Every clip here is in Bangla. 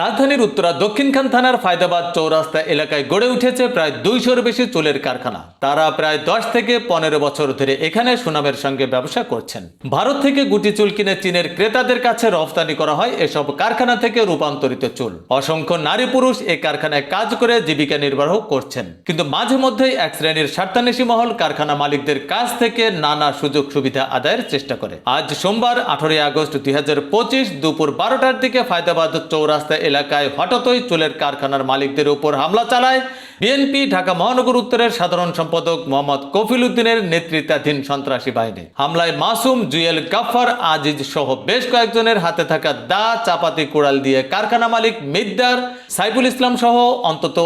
রাজধানীর উত্তরা দক্ষিণখান থানার ফায়দাবাদ চৌরাস্তা এলাকায় গড়ে উঠেছে প্রায় দুইশোর বেশি চুলের কারখানা। তারা প্রায় দশ থেকে পনেরো বছর ধরে এখানে সুনামের সঙ্গে ব্যবসা করছেন। ভারত থেকে গুটি চুল কিনে চীনের ক্রেতাদের কাছে রফতানি করা হয় এসব কারখানা থেকে রূপান্তরিত চুল। অসংখ্য নারী পুরুষ এই কারখানায় কাজ করে জীবিকা নির্বাহ করছেন। কিন্তু মাঝে মধ্যেই এক শ্রেণির স্বার্থান্বেষী মহল কারখানা মালিকদের কাছ থেকে নানা সুযোগ সুবিধা আদায়ের চেষ্টা করে। আজ সোমবার আঠারোই আগস্ট দুই হাজার পঁচিশ দুপুর বারোটার দিকে ফায়দাবাদ চৌরাস্তা এলাকায় হঠাৎই চুলের কারখানার মালিকদের উপর হামলা চালায়। বিএনপি ঢাকা মহানগর উত্তরের সাধারণ সম্পাদক মোহাম্মদ কফিল উদ্দিনের নেতৃত্বাধীন সন্ত্রাসী বাহিনী। হামলায় মাসুম জুয়েল গাফার আজিজ সহ বেশ কয়েকজনের হাতে থাকা দা, চাপাতি, কুড়াল দিয়ে কারখানা মালিক মিদ্দার সাইফুল ইসলাম সহ অন্তত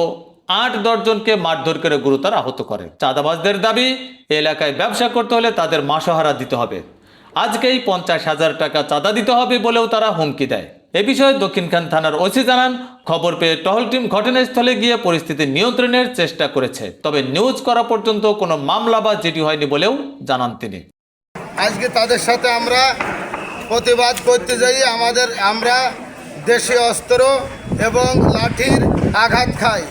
আট দশজনকে মারধর করে গুরুতর আহত করে। চাঁদাবাজদের দাবি এলাকায় ব্যবসা করতে হলে তাদের মাসহারা দিতে হবে। আজকেই পঞ্চাশ হাজার টাকা চাঁদা দিতে হবে বলেও তারা হুমকি দেয়। এ বিষয়ে দক্ষিণখান থানার ওসি জানান, খবর পেয়ে টহল টিম ঘটনাস্থলে গিয়ে পরিস্থিতি নিয়ন্ত্রণের চেষ্টা করেছে। তবে নিউজ করা পর্যন্ত কোনো মামলা বা জিডি হয়নি বলেও জানান তিনি। আজকে তাদের সাথে আমরা প্রতিবাদ করতে যাই, আমাদের, আমরা দেশি অস্ত্র এবং লাঠির আঘাত খাই।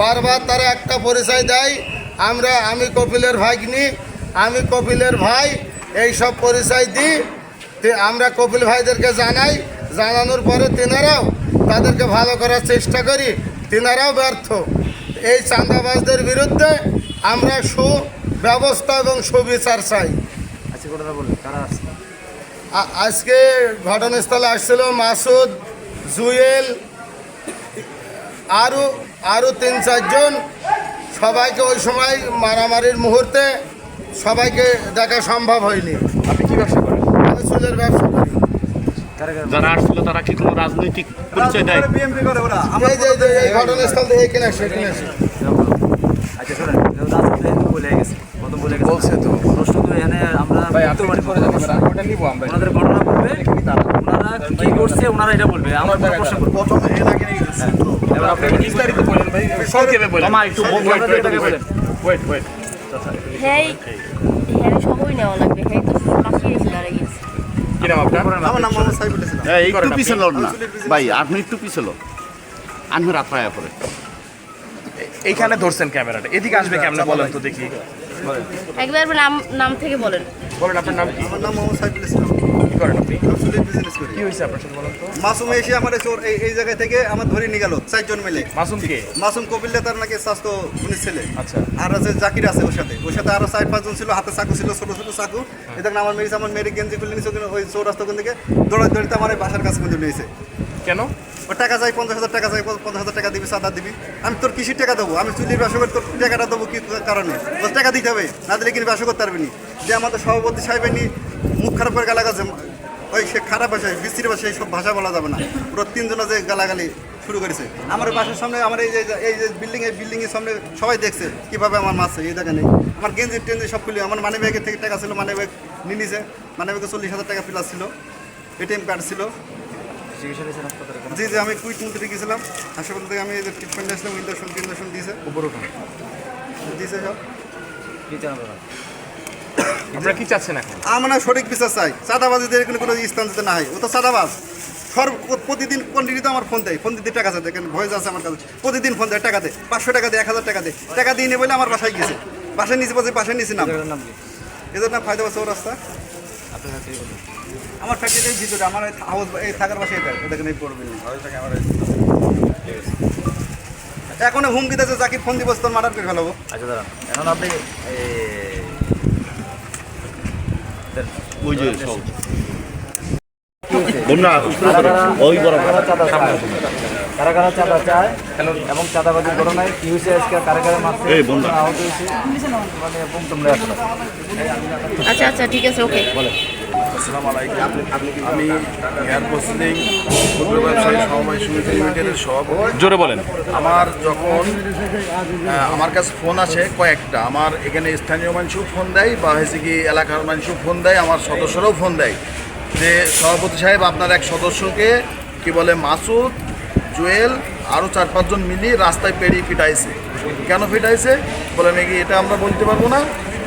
বারবার তারা একটা পরিচয় দেয়, আমরা, আমি কপিলের ভাগ্নি, আমি কপিলের ভাই এই সব পরিচয় দিই। আমরা কপিল ভাইদেরকে জানাই জানানোর পরে তেনারাও তাদেরকে ভালো করার চেষ্টা করি। তেনারাও ব্যর্থ। এই চাঁদাবাজদের বিরুদ্ধে আমরা সুব্যবস্থা এবং সুবিচার চাই। আচ্ছা আজকে ঘটনাস্থলে আসছিল মাসুদ জুয়েল আরও আরও তিন চারজন সবাইকে ওই সময় মারামারির মুহূর্তে সবাইকে দেখা সম্ভব হয়নি। আপনি কি ব্যবসা করেন? আমি চুলের ব্যবসা যারা আসছিল তারা কি কোনো রাজনৈতিক পরিচয় দেয়? আসে আচ্ছা শোনেন বলে গেছে কত বলে গেছে। বলছে তো। প্রশ্ন তো এখানে আমরা ওনাদের ঘটনা বলবে ওনারা কি করছে ওনারা এটা বলবে আমরা কোনো প্রশ্ন করব। এবার আপনি বিস্তারিত বলেন? ভাই। সংক্ষেপে বলেন? মামা একটু বলবেন এটাকে বলেন? Wait wait. হ্যাঁ হ্যাঁ সবই নেওয়া লাগবে হ্যাঁ তো নাম আপনার? আমার নাম মোহাম্মদ সাইফুল ইসলাম। হ্যাঁ, এই একটু পিছনে লড় না। ভাই আপনি একটু পিছনে আপনি রাত রাফায়া পরে এইখানে ধরছেন ক্যামেরাটা। এদিকে আসবে কেমনে বলেন তো দেখি। একবার নাম নাম থেকে বলেন। বলেন আপনার নাম কি? আমার নাম মোহাম্মদ সাইফুল ইসলাম। করেন আপনি বিজনেস করি। কি হয়েছে আপনার সাথে বলেন তো? মাসুম এসে আমার চোর এই এই জায়গা থেকে আমার ধরে নিয়ে গেল চারজন মিলে। মাসুম কে? মাসুম কপিল্লা তার নাকি স্বাস্থ্য উনিশ ছেলে। আচ্ছা। আর আছে জাকির আছে ওর সাথে। ওর সাথে আরও চার পাঁচজন ছিল হাতে চাকু ছিল ছোট ছোট চাকু। এই দেখেন আমার মেয়েছে আমার মেয়ের গেঞ্জি খুলে নিয়েছে ওই চৌরাস্তা ওখান থেকে দৌড়াতে দৌড়াতে আমার এই বাসার কাছে কিন্তু নিয়েছে কেন? ও টাকা চাই পঞ্চাশ হাজার টাকা চাই পঞ্চাশ হাজার টাকা দিবি সাদা দিবি। আমি তোর কিসির টাকা দেবো আমি চুলির ব্যবসা করে তোর টাকাটা দেবো কি কারণে? তোর টাকা দিতে হবে না দিলে কিন্তু ব্যবসা করতে পারবি যে আমাদের সভাপতি সাহেবেনি মুখ খারাপ করে গালাগাছে ওই সে খারাপ ভাষায় বিশ্রী ভাষায় সব ভাষা বলা যাবে না। পুরো তিনজনে যে গালাগালি শুরু করেছে। আমার বাসার সামনে আমার এই যে এই যে বিল্ডিং এই বিল্ডিং এর সামনে সবাই দেখছে কীভাবে আমার মারছে এই জায়গা নেই আমার গেঞ্জি টেঞ্জি সব খুলে আমার মানি ব্যাগের থেকে টাকা ছিল মানি ব্যাগ নিয়ে নিছে। মানি ব্যাগে চল্লিশ হাজার টাকা প্লাস ছিল। এটিএম কার্ড ছিল। জি জি আমি কুইক মন্ত্রী গেছিলাম হাসপাতাল থেকে আমি যে ট্রিটমেন্ট আসলাম ইঞ্জেকশন ইঞ্জেকশন দিয়েছে। উপর উঠুন। দিয়েছে সব। আপনারা কি চাচ্ছেন এখন? আমরা সঠিক বিচার চাই। চাঁদাবাজিদের এখানে কোনো স্থান দিতে না হয় ও তো চাঁদাবাজ। সর্ব প্রতিদিন কন্টিনিউতে আমার ফোন দেয়। ফোন দিতে টাকা চায়। দেখেন ভয়েস আছে আমার কাছে। প্রতিদিন ফোন দেয় টাকা দেয়। পাঁচশো টাকা দেয় এক হাজার টাকা দেয়। টাকা দিয়ে নিয়ে বলে আমার বাসায় গেছে। বাসায় নিচে বসে বাসায় নিচে নাম। এদের নাম ফায়দা বাসা রাস্তা। আপনার কাছে বলুন। আমার ফ্যাক্টরির ভিতরে আমার হাউস এই থাকার বাসায় এটা। এটা নেই পড়বেন এখন হুমকি দিয়েছে জাকির ফোন দিবস তোর মার্ডার করে ফেলাবো। আচ্ছা দাঁড়ান। এখন আপনি এই, দেন। ওই যে সব? বন্যা কারা কারা ওই বড় কারা চাঁদা চায়? কারা চাঁদা চায়? এবং চাঁদাবাজির ঘটনায় কি হয়েছে আজকে কারা কারা মারছে? এই বন্ধু। আহত হয়েছে? মানে এবং তোমরা আচ্ছা আচ্ছা ঠিক আছে ওকে। আসসালামু আলাইকুম। আমি এয়ার পোস্টিং ক্ষুদ্র ব্যবসায়ী সমবায় সমিতি লিমিটেডের সভাপতি। জোরে বলেন। আমার যখন আমার কাছে ফোন আসে কয়েকটা আমার এখানে স্থানীয় মানুষও ফোন দেয় বা হয়েছে কি এলাকার মানুষও ফোন দেয় আমার সদস্যরাও ফোন দেয়। যে সভাপতি সাহেব আপনার এক সদস্যকে কি বলে মাসুদ জুয়েল আরও চার পাঁচজন মিলিয়ে রাস্তায় পেরিয়ে পিটাইছে। কেন পিটাইছে? বলে নাকি এটা আমরা বলতে পারব না?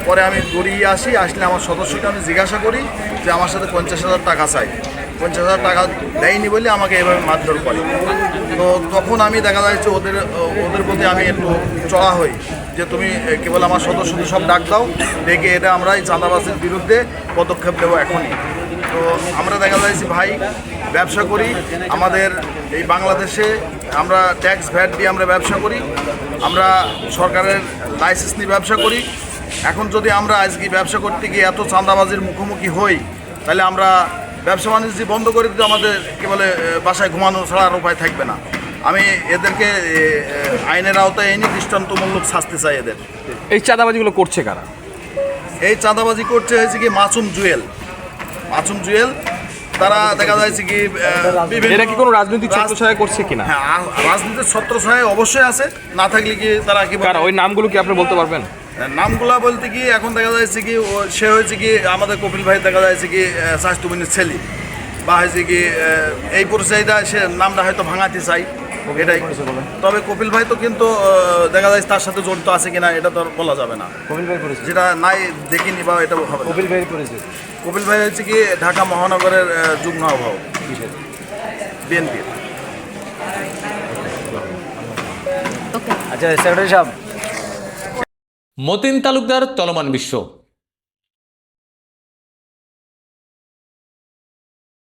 পরে আমি গড়িয়ে আসি, আসলে আমার সদস্যকে আমি জিজ্ঞাসা করি যে আমার সাথে পঞ্চাশ হাজার টাকা চাই। পঞ্চাশ হাজার টাকা দেয়নি বলে আমাকে এভাবে মারধর করে। তো তখন আমি দেখা যাচ্ছে ওদের ওদের প্রতি আমি একটু চড়া হই যে তুমি কেবল আমার সদস্যদের সব ডাক দাও, ডেকে এটা আমরা এই চাঁদাবাসের বিরুদ্ধে পদক্ষেপ নেব এখনই। তো আমরা দেখা যাচ্ছে ভাই ব্যবসা করি, আমাদের এই বাংলাদেশে আমরা ট্যাক্স ভ্যাট দিয়ে আমরা ব্যবসা করি, আমরা সরকারের লাইসেন্স নিয়ে ব্যবসা করি এখন যদি আমরা আজকে ব্যবসা করতে গিয়ে এত চাঁদাবাজির মুখোমুখি হই তাহলে আমরা ব্যবসা বাণিজ্য বন্ধ করে দিতে আমাদের কি বলে বাসায় ঘুমানো ছাড়া আর উপায় থাকবে না। আমি এদেরকে আইনের আওতায় এনে দৃষ্টান্তমূলক শাস্তি চাই এদের। এই চাঁদাবাজিগুলো করছে কারা? এই চাঁদাবাজি করছে হয়েছে কি মাসুম জুয়েল। মাসুম জুয়েল তারা দেখা যাচ্ছে কি এরা কি কোনো রাজনৈতিক রাজ- ছত্রছায়া করছে কিনা? হ্যাঁ রাজনীতির ছত্রছায় অবশ্যই আছে। না থাকলে কি তারা কি ওই নামগুলো কি আপনি বলতে পারবেন? নামগুলা বলতে কি এখন দেখা যাচ্ছে কি ও সে হয়েছে কি আমাদের কপিল ভাই দেখা যাচ্ছে কি স্বাস্থ্যবিনীর ছেলে। বা হয়েছে কি এই পরিচয়টা সে নামটা হয়তো ভাঙাতে চাই এটাই। তবে কপিল ভাই তো কিন্তু দেখা যায় তার সাথে জড়িত আছে কিনা এটা তো বলা যাবে না। কপিল ভাই পরিচয় যেটা নাই দেখিনি বা এটা হবে কপিল ভাই কপিল ভাই হচ্ছে কি ঢাকা মহানগরের যুগ্ম আহ্বায়ক। বিএনপির। আচ্ছা সেক্রেটারি সাহেব মতিন তালুকদার চলমান বিশ্ব।